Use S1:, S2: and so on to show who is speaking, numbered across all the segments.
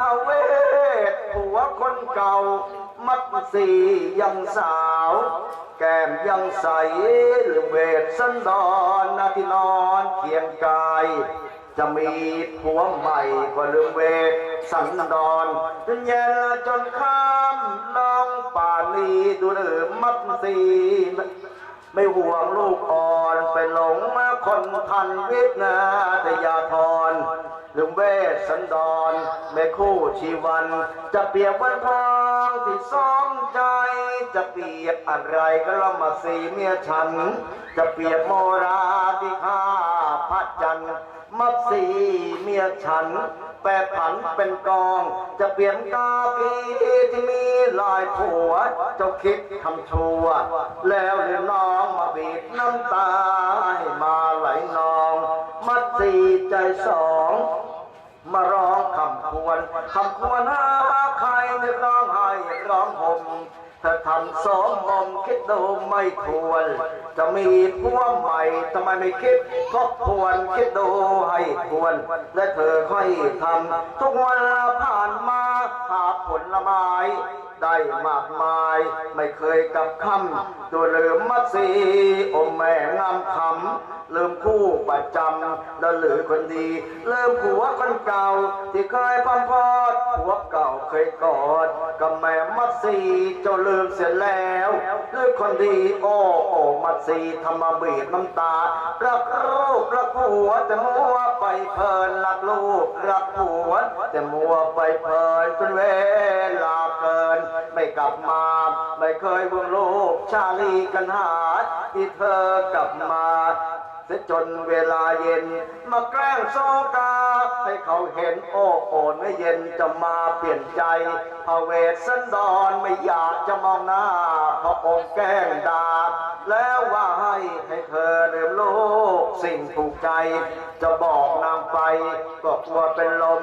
S1: พระเวทผัวคนเก่า มัดสียังสาว แก้มยังใสหรือเวทสันดอนนาที่นอนเคียงกาย จะมีผัวใหม่ก็ลืมเวทสันดอนจนแย่จนข้ามน้องป่านีดูเดือมัดสีไม่ห่วงลูกอ่อนไปหลงมาคนทันวิทย์นาแต่ยาทร ลืมเวทสันดอนไม่คู่ชีวัน จะเปียบวันทองที่ซ้อมใจ จะเปียบอะไรก็ละมาสีเมียฉัน จะเปียบโมราที่ข้าพระจันทร์มัดสีเมียฉัน แปรผันเป็นกอง จะเปลี่ยนกากีที่มีลายผัว เจ้าคิดทำชัวแล้วเรียน้องมาบีบน้ำตา คำควรคำควรหาใครไม่ร้องไห้ร้องห่มถ้าทำสองมมคิดดูไม่ควร จะมีผัวใหม่ทำไมไม่คิดทบทวนคิดดูให้ควร และเธอค่อยทำทุกวันผ่านมาหาผลไม้ ได้มากมายไม่เคยกับคำตัวลืมมัดสีอมแม่งามคำลืมคู่ประจำแล้วหรือคนดีลืมผัวคนเก่า ที่เคยพัมพอดผัวเก่าเคยกอดกับแม่มัดสีเจ้าลืมเสียแล้วลืมคนดีโอ้โอ้มัดสีทำมาบีบน้ำตารักลูกรักผัวแต่มัว เพลินรักลูกรักผัวแต่มัวไปเพลินจนเวลาเกิน ไม่กลับมา ไม่เคยห่วงลูกชาลีกันหาที่เธอกลับมาเสียจนเวลาเย็น มาแกล้งโซกา ให้เขาเห็นโอ้โอนไม่เย็นจะมาเปลี่ยนใจพระเวสสันดรไม่อยากจะมองหน้าพระองค์แกล้งด่า แล้วว่าให้ให้เธอลืมโลกสิ่งถูกใจ จะบอกนางไปก็กลัวเป็นลม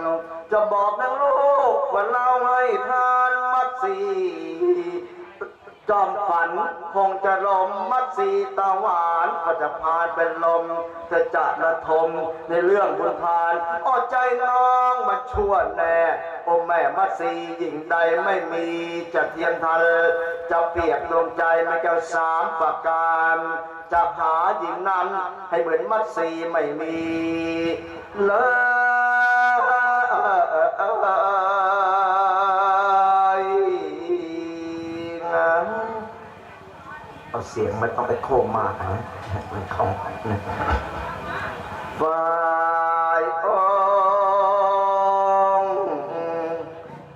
S1: จะบอกนางลูกว่าเราให้ทานมัดสี จอมฝันคงจะลมมัดสีตาหวานก็จะพานเป็นลมเธอจะระทมในเรื่องบุญทานอ้อใจน้องมาชั่วแน่โอ้แม่มัดสีหญิงใดไม่มีจะเทียมทันจะเปียบดวงใจไม่แก้วสามประการจะหาหญิงนั้นให้เหมือนมัดสีไม่มีเลย เสียงไม่ต้องไปโค้งมากนะมันคล่องฝ่ายองค์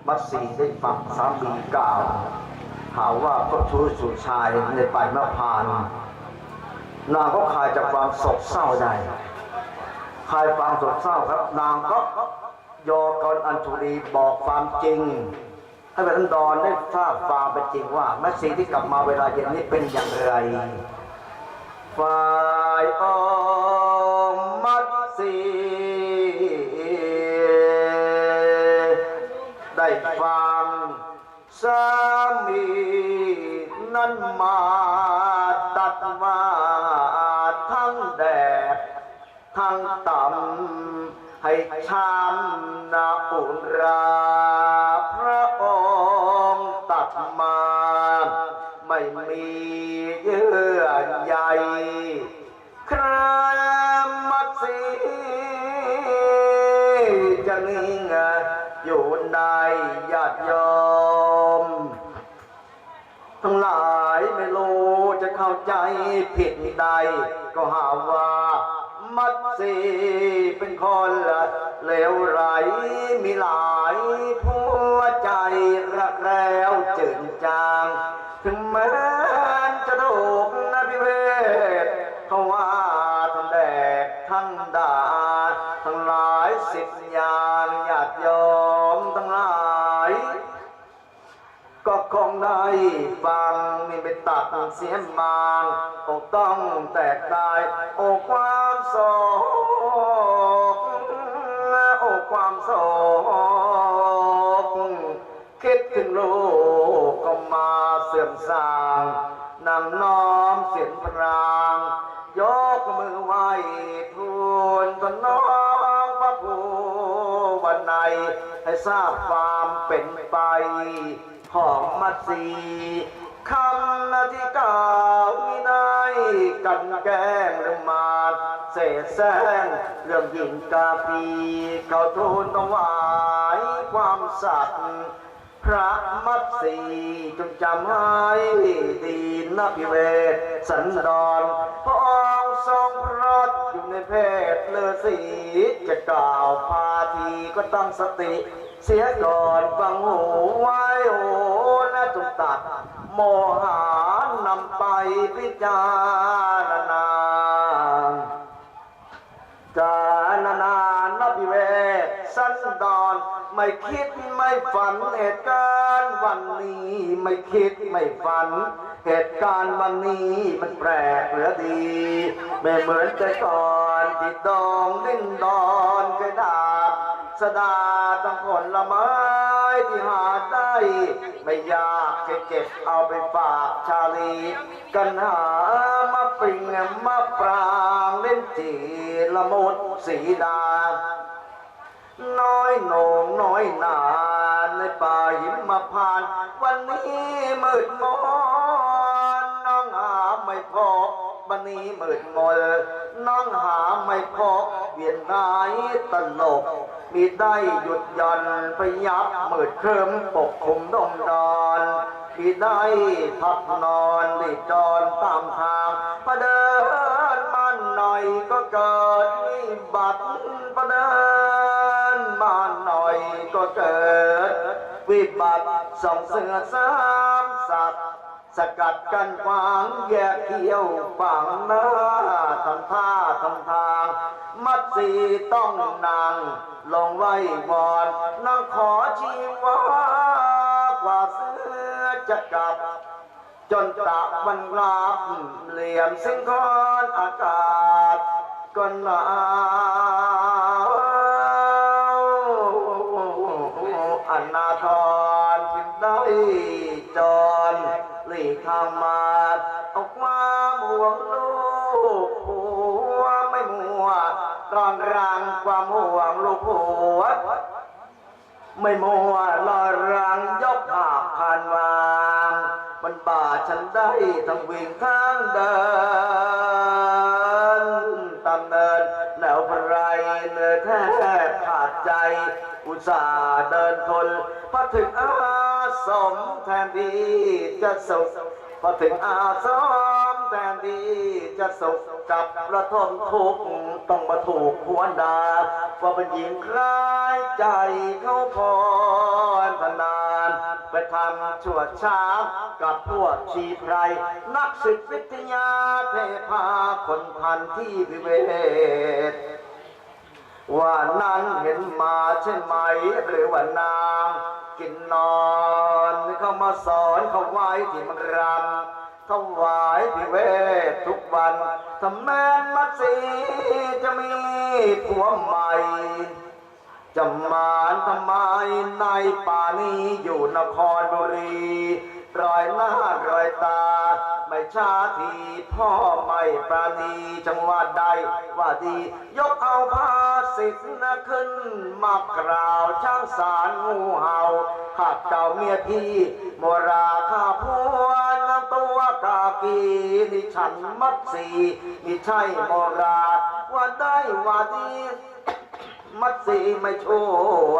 S1: มัดสีได้ฟังสามีกล่าวหาว่าก็ชู้สู่ชายในไปมะพาน นางก็คลายจากความโศกเศร้าได้คลายความโศกเศร้าครับ นางก็ยอกรอัญชุรีบอกความจริง ให้พระทันดอนได้ทราบความเป็นจริงว่าแม่สิ่งที่กลับมาเวลาเย็นนี้เป็นอย่างไรฟ้า ผิดใด ก็หาว่ามัดสีเป็นคนละเลวไหลมีหลายผัวใจรักแล้วจืดจาง ถึงแม้จะถูกนะพิเวศเขาว่าทั้งแดกทั้งด่าทั้งหลายสิบย่างญาติโยมทั้งหลายก็คงได้ฟังนี่ไปตัดเสียมาง กต้องแตกตายโอกความโศกโอกความโศกคิดถึงลูกก็มาเสื่อมสางนำน้อมเสียงพรางยกมือไหว้ทูลตนน้องพระผู้วันในให้ทราบความเป็นไปของมัดสีคำนาที่กล่าวมีน กันแกล้งหรือมาเสแสร้งเรื่องยิงกาปีเขาทูลถวายความสัตย์พระมัตสีจงจำให้ดีนะพิเวศสันดอนพระองค์ทรงพระชอยู่ในเพศเลือสีจะกล่าวพาทีก็ตั้งสติ เสียก่อนฟังหูไว้โอ้นะจงตัด โมหานำไปพิจารณา จานานานพิเวศสันดอนไม่คิดไม่ฝันเหตุการณ์วันนี้ไม่คิดไม่ฝัน เหตุการณ์วันนี้มันแปลกเหลือดี ไม่เหมือนแต่ก่อนที่ดองดิ้นดอนกระดาบสดา ที่หาได้ ไม่ยากจะเก็บเอาไปฝากชาลี กันหามาปริงมาปรางเล่นจีละมุดสีดา น้อยโหนงน้อยนานในป่าหิมมานต์วันนี้มืดมอ นี้มืดมนน้องหาไม่พบเวียนนายตลก มีได้หยุดย่อนไปยับมืดเคริมปกคลุมดงดอนมีได้พักนอนรีบจรตามทางพอเดินมันหน่อยก็เกิดวิบัติพอเดินมาหน่อยก็เกิด วิบัติสองเสือสามสัตว์ สกัดกันขวางแยกเที่ยวฝังหน้าทำท่าทำทาง มัดสีต้องนางลงไว้วอนนางขอชีวากว่าเสื้อจะกลับ จนตะวันรับเหลี่ยมสิงคอนอากาศก็หนาว ไม่มัวลอยรังยกหาบผ่านวางมันป่าฉันได้ทั้งวิ่งทั้งเดินตำเนินแนวพรายเนื้อแทบขาดใจ อุตส่าห์เดินทนพอถึงอาสมแทนที่จะสุขพอถึงอาสม แทนที่จะสุขกับระทมทุกข์ต้องมาถูกพวนดาว่าเป็นหญิงคล้ายใจเขาพรพนาน ไปทำชั่วช้ากับพวกชีไพร นักศึกวิทยาเทพาคนพันที่วิเวศว่านั้นเห็นมาใช่ไหมหรือว่านางกินนอนเขามาสอนเขาไว้ที่มันรำ ถวายพิเวททุกวันทำแม่มัดสีจะมีผัวใหม่จะมานทำไมในป่านี้อยู่นครบุรีรอยหน้ารอยตา ไม่ชาทีพ่อไม่ปราณีจังหวัดใดว่าดี ยกเอาภาสิทธิ์นะขึ้น มากล่าวช่างสารงูเห่าหากเจ้าเมียพี่โมราข้าพว ตัวกากีนี่ฉันมัดสีนี่ใช่โมราว่าได้ว่าดีมัดสีไม่ชั่ว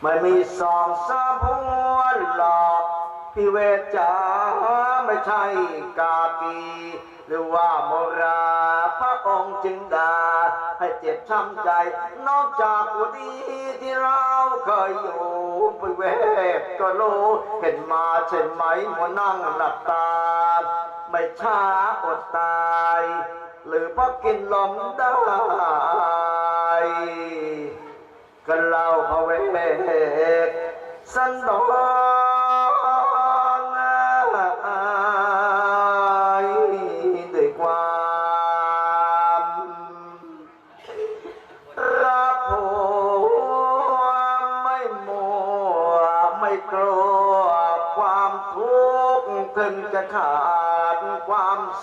S1: ไม่มีสองสามพวนหลอกพี่เวทจ๋าไม่ใช่กากีหรือว่าโมราพระองค์จึงดาให้เจ็บช้ำใจ นอกจากอุดีที่เราเคยอยู่พี่เวท ก็รู้เห็นมาใช่ไหมมัวนั่งหลับตา ไม่ช้าอดตาย หรือเพราะกินลมได้ก็เล่าพะเวกสันดอน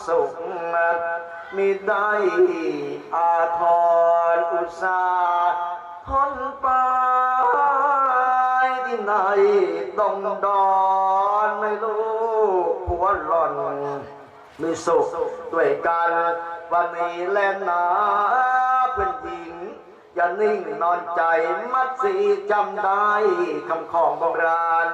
S1: สุขมีได้อาทรอุตสาทนไปในดงดอนไม่รู้ผัวหล่อนมีสุขด้วยกันวันนี้แลนหนาเป็นหญิงอย่านิ่งนอนใจมัดสีจำได้คำของโบราณ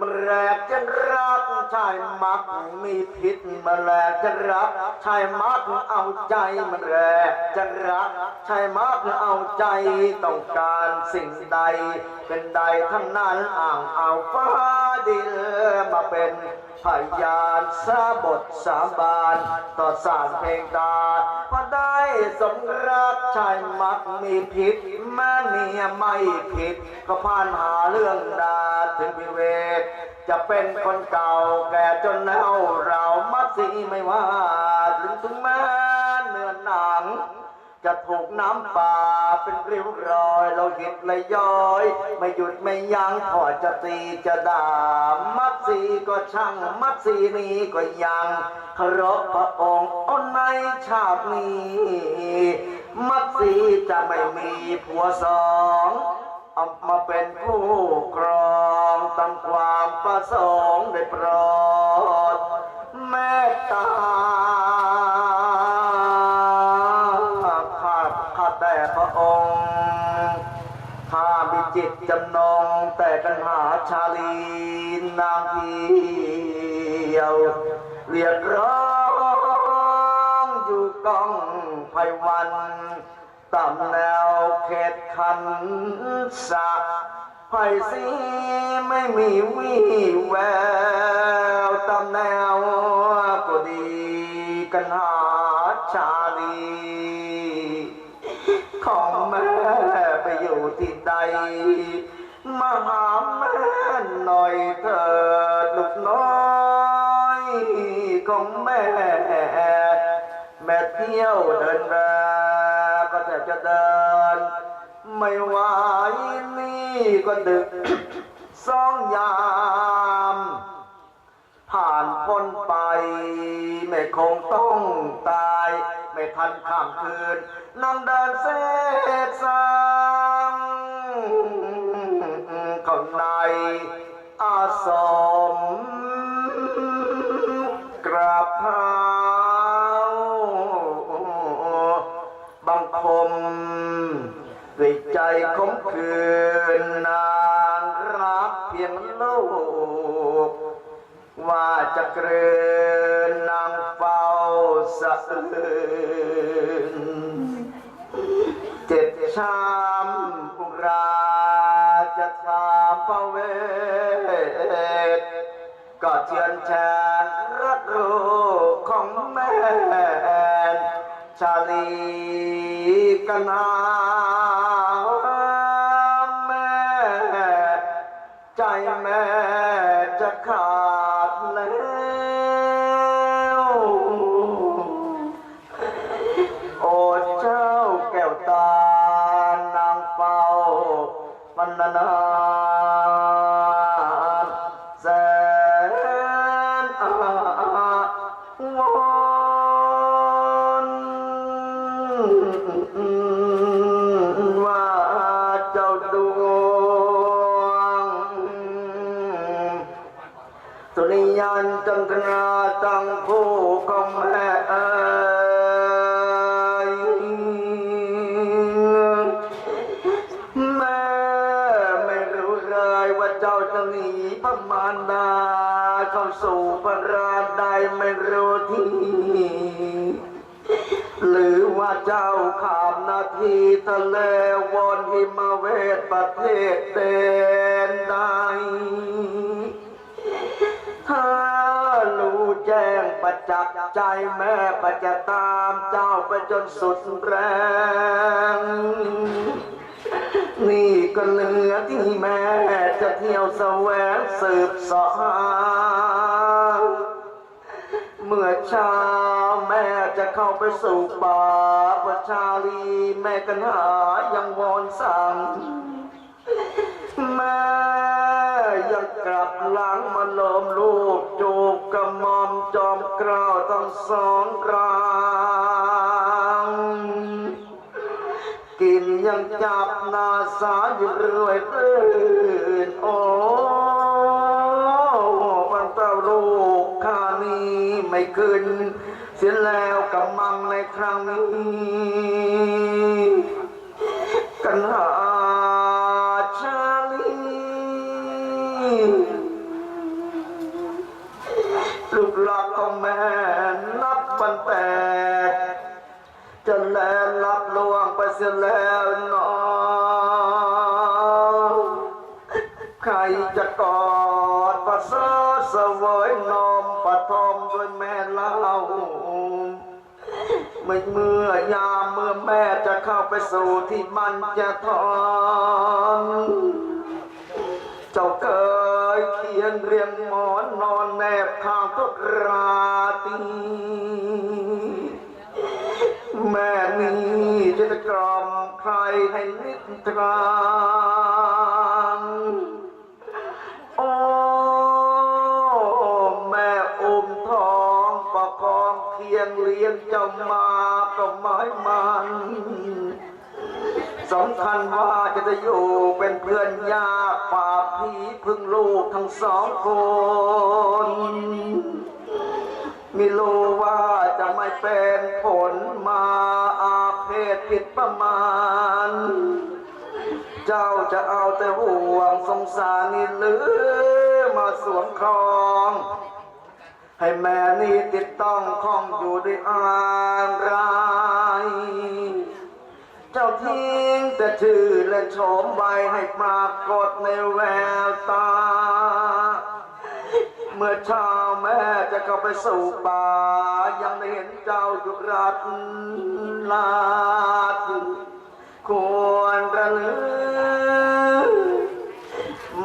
S1: มันแรกจะรักชายมักมีพิษมันแรกจะรักชายมักเอาใจมันแรกจะรักชายมักเอาใจต้องการสิ่งใด เป็นใดทั้งนั้นอ่างเอาฟ้า ดินมาเป็นพยานสาบทสาบานต่อสารเพลงตาพอได้สมรักชายมักมีผิดแม่เมียไม่ผิด ก็ผ่านหาเรื่องดาถึงวิเวกจะเป็นคนเก่าแก่จนเน่าเรามัดสีไม่ว่า ถึงถึงแม้เนื้อหนัง จะถูกน้ำป่าเป็นริ้วรอย เราหิดเลยย้อย ไม่หยุดไม่ยั้งพอจะตีจะด่ามัดสีก็ช่างมัดสีนี้ก็ยังเคารพพระองค์อ้นในชาตินี้ มัดสีจะไม่มีผัวสองเอามาเป็นผู้ครองตามความประสงค์ได้โปรดเมตตา ไผ่สีไม่มีวี่แววตามแนวก็ดีกันหาชาลี ของแม่ไปอยู่ที่ใด มาหาแม่หน่อยเถิดลูกน้อยของแม่ แม่เที่ยวเดินแรก็จะจะเดิน ไม่ไหว ก็ดึกสองยาม ผ่านพ้นไป ไม่คงต้องตาย ไม่ทันข้ามคืนนำเดินเสษสางข้าในอาสอ ด้วยใจขมคืนนางรักเพียงลูก ว่าจะเกรืนนางเฝ้าสะอื่นเจ็บช้ำอุราจะถามพระเวทก็เชื่อนแชนรักลูกของแม่ชาลีกันหา จะขาดแล้วโอ้เจ้าแก้วตานางเฝ้ามันนา เจ้าข้ามนาทีทะเลวนหิมเวทประเทศเดนใดถ้ารู้แจ้งประจักษ์ใจแม่ประจะตามเจ้าไปจนสุดแรง นี่ก็เหลือที่แม่จะเที่ยวแสวงสืบสาะหา เมื่อเช้าแม่จะเข้าไปสู่ป่าประชาลีแม่กันหายังวอนสั่งแม่ยังกลับหลังมาลมลูกจูบกระมอมจอมกล้าวทั้งสองกลางกินยังจับนาสาอยู่เรื่อยเื่นโอ้ ขึ้นเสียแล้วกำมังในครั้งนี้กันหาชาลีลูกหลักของแม่นับบันแต่จะแลลับลวงไปเสียแล้วเนอใครจะกอดประเสริฐสวยนมป ไม่เมื่อยามเมื่อแม่จะเข้าไปสู่ที่มันจะทอนเจ้าเกยเขียนเรียงหมอนนอนแนบข้างทุกราตรีแม่นี้จะกล่อมใครให้นิทรา ยงเลี้ยงเจ้ามาก็ไม้มันสำคัญว่าจะได้อยู่เป็นเพื่อนยากฝากพี่พึ่งลูกทั้งสองคนมีรู้ว่าจะไม่เป็นผลมาอาเพศผิดประมาณ เจ้าจะเอาแต่ห่วงสงสารนี่หรือมาสวมครอง ให้แม่นี่ติดต้องคล้องอยู่ด้วยอารายเจ้าทิ้งแต่ชื่อและโฉมใบให้ปรากฏในแววตา เมื่อเช้าแม่จะเข้าไปสู่ป่า ยังได้เห็นเจ้าอยู่รัดลาดควรระลึก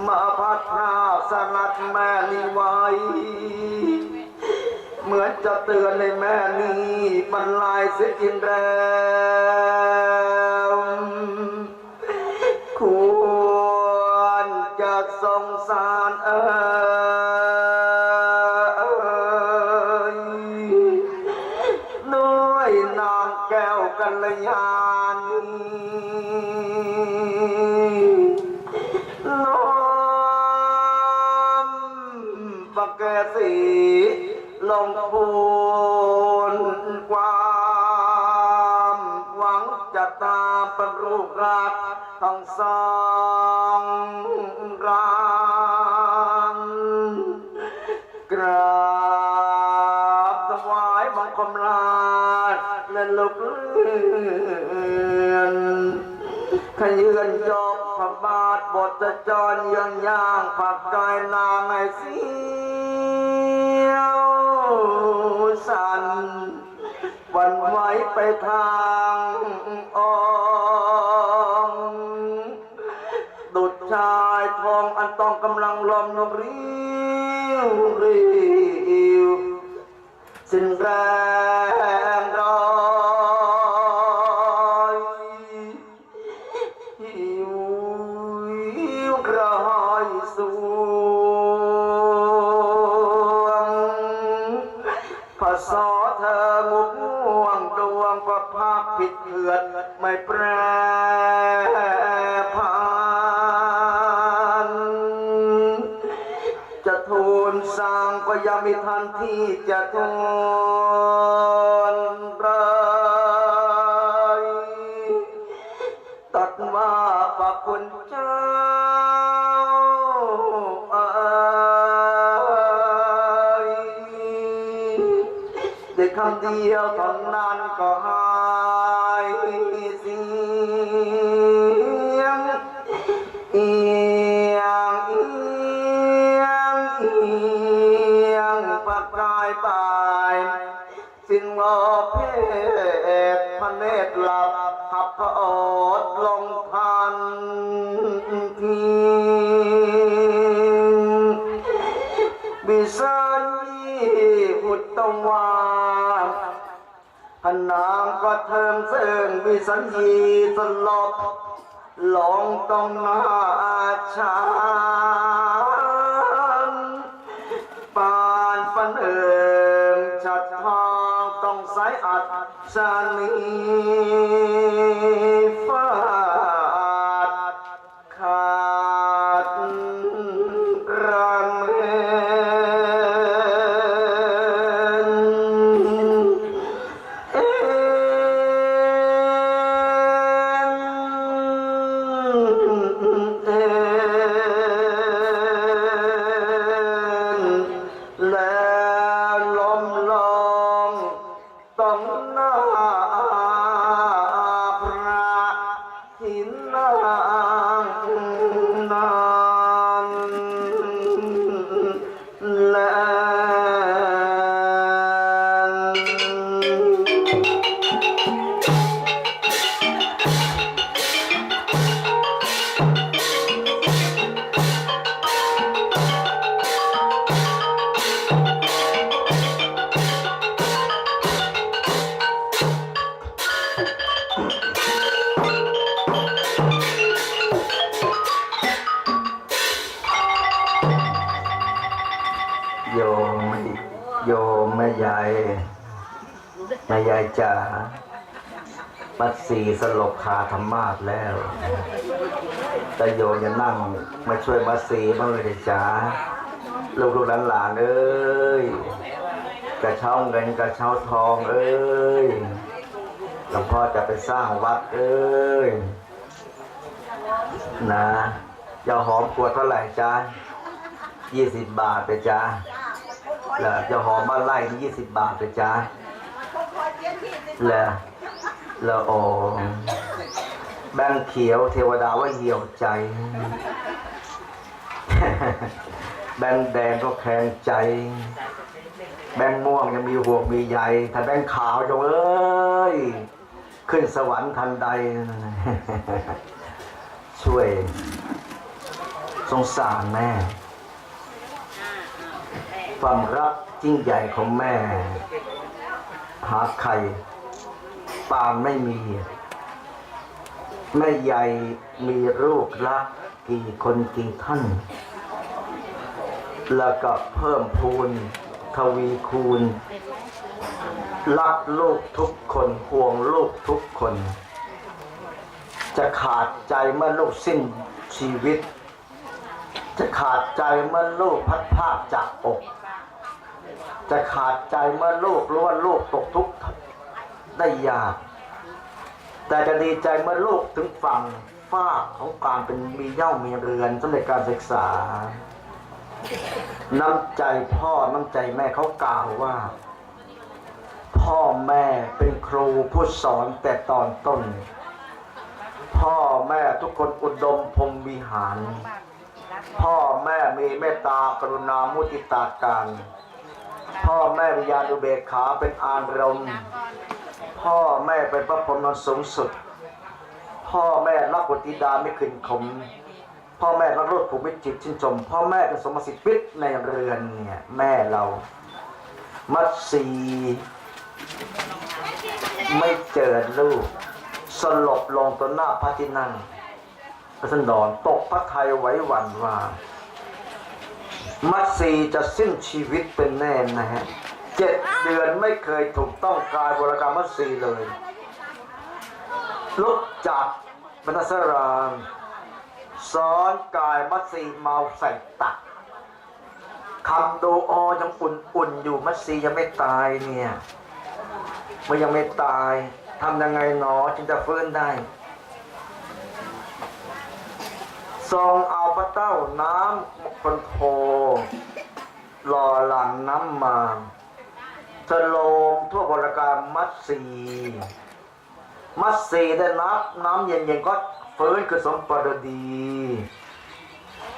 S1: มาพัดพราสนัดแม่นี่ไว้ เหมือนจะเตือนในแม่นี้บรรลายเสียกินแรง ทั้งสองรานกราบถวายบังคมลาและลุกเลื่อนขยืนยกพระบาทบทจรยังย่างผักกายนางให้เสียวสันวันไหวไปทาง สอเธองุ่วงดวงประภาคผิดเถื่อนไม่แปรผัน จะทูลสร้างก็ยังมีทันที่จะทูล เนตรหลับหับพระโอษลงพันทีบิสันยีหุตตวาพนางก็เทิงเซิงวิสัญญีสลบลงตรงหน้าอาชา ด มแม่ยายแม่ยายจ๋ามัดสีสลบคาธรรมาสแล้วแต่โยมจะนั่งมาช่วยมัดสีบ้างเลยจ๋าลูกลูกหลานหลานๆเอ้ยกระเช้าเงินกระเช้าทองเอ้ยหลวงพ่อจะไปสร้างวัดเอ้ยนะยาหอมขวดเท่าไหร่จ๊ะยี่สิบบาทไปจ้า แล้วยาหอมบ้านไร่นี่ยี่สิบบาทไปจ้าแล้วแล้วโอ้แบงเขียวเทวดาว่าเหี่ยวใจ แบงแดงก็แข็งใจ แบงม่วงยังมีห่วงมีใยถ้าแบงขาวจงเอ้ย ขึ้นสวรรค์ทันใด ช่วย สงสารแม่ ความรักยิ่งใหญ่ของแม่ หาใครปานไม่มี แม่ใหญ่มีลูกรักกี่คนกี่ท่าน แล้วก็เพิ่มพูนทวีคูณ รักลูกทุกคนห่วงลูกทุกคน จะขาดใจเมื่อลูกสิ้นชีวิต จะขาดใจเมื่อลูกพัดพรากจากอก จะขาดใจเมื่อลูกรู้ว่าลูกตกทุกข์ได้ยาก แต่จะดีใจเมื่อลูกถึงฝั่งฟากของการเป็นมีเย่ามีเรือนสำเร็จการศึกษา น้ำใจพ่อน้ำใจแม่เขากล่าวว่า พ่อแม่เป็นครูผู้สอนแต่ตอนต้น พ่อแม่ทุกคนอุดมพรมวิหาร พ่อแม่มีเมตตากรุณามุติตาการ พ่อแม่มีญาณอุเบกขาเป็นอารมณ์ พ่อแม่เป็นพระพรหมสูงสุด พ่อแม่รักวติดาไม่ขึ้นขมพ่อแม่รักโลดผูมิจิตชื่นชม พ่อแม่เป็นสมสิทธิ์วิทย์ในเรือนเนี่ยแม่เรา มัดสีไม่เจอลูก สลบลงต่อหน้าพระที่นั่งพระสันดรตกพระไทยไว้หวันว่า มัดสีจะสิ้นชีวิตเป็นแน่นะฮะเจ็ดเดือนไม่เคยถูกต้องกายบรกรรมมัดสีเลยลุกจากบรรทสรามสอนกายมัดสีเมาใส่ตักคำโดูอยังอุ่นๆอยู่มัดสียังไม่ตายเนี่ยมันยังไม่ตายทำยังไงหนอจึงจะฟื้นได้ ทรงเอาพระเต้าน้ำคนโทหล่อหลังน้ำมาสโลมทั่วบริการมัดสีมัดสีได้นับน้ำเย็นๆก็ฟื้นคือสมปรดี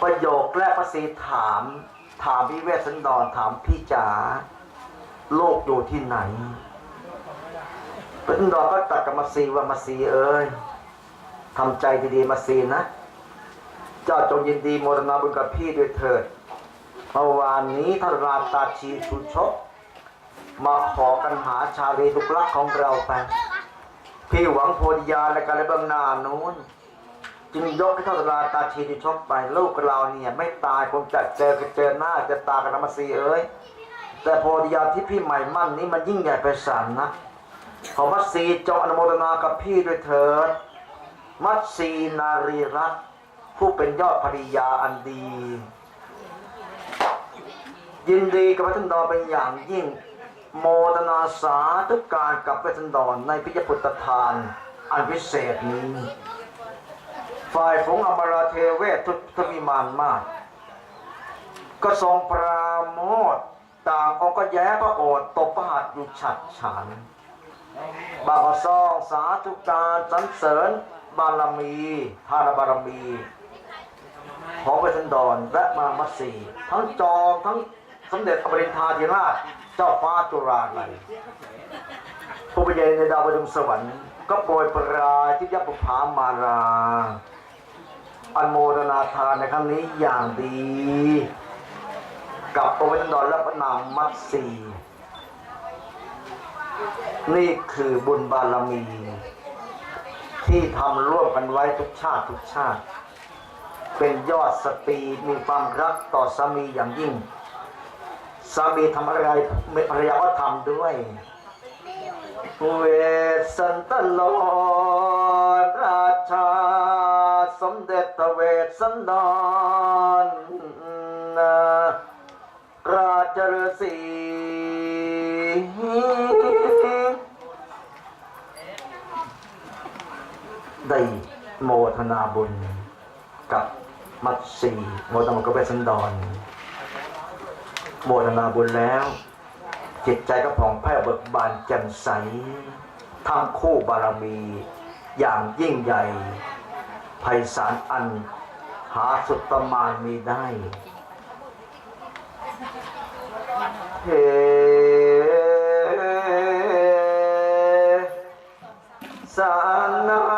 S1: ประโยคแรกพระสีถาม ถามพี่เวสสันดรถามพี่จ๋าโลกอยู่ที่ไหนพระสันดรก็ตัดกับมัดสีว่ามัดสีเอ้ยทำใจดีๆมัดสีนะ เจ้าจงยินดีโมรณาบุญกับพี่ด้วยเถิดเมื่อวานนี้ท่านราตาชีชุชกมาขอกันหาชาลีทุกลักของเราไปพี่หวังโพธิญาณและการในเบื้องหน้านู้น จึงยกให้ท่านราตาชีชุชกไปลูกเราเนี่ย ไม่ตายคงจะเจอกันเจอหน้าจะตากันมาซีเอ้ยแต่โพธิญาณที่พี่ใหม่มั่นนี้มันยิ่งใหญ่ไพศาลนะขอมัดสีจงอนุโมทนากับพี่ด้วยเถิด มัดสีนารีรัตน์ ผู้เป็นยอดภริยาอันดี ยินดีกับพระทันดรเป็นอย่างยิ่ง โมทนาสาธุการกับพระทันดรในพิยพุทธทานอันพิเศษนี้ ฝ่ายฝงอมราเทเวทุทวิมานมาก ก็ทรงปราโมทต่างองค์ก็แย้พระโอษตบประหัตอยู่ฉัดฉานบางก็ซองสาธุการสรรเสริญบารมีทานบารมี ของเวสันดรและมามัสสีทั้งจอมทั้งสมเด็จอมรินทราธิราชเจ้าฟ้าจุฬาลัยผู้เป็นใหญ่ในดาวประจำสวรรค์ก็โปรยปรายที่ยปุภามาราอันโมทนาทานในครั้งนี้อย่างดี กับองค์เวสันดรและพระนางมัตสีนี่คือบุญบารมี ที่ทำร่วมกันไว้ทุกชาติทุกชาติ เป็นยอดสตรีมีความรักต่อสามีอย่างยิ่งสามีทำอะไรภรรยาก็ทำด้วยเวสสันตโลราชา สมเด็จเวสสันดรราชฤาษีได้โมทนาบุญ มัตสีโมทนาบุญกับเวสสันดรโมทนาบุญแล้ว จิตใจก็ผ่องแผ้วเบิกบานแจ่มใสทั้งคู่บารมี อย่างยิ่งใหญ่ไพศาลอัน หาสุดประมาณมีได้เฮสานา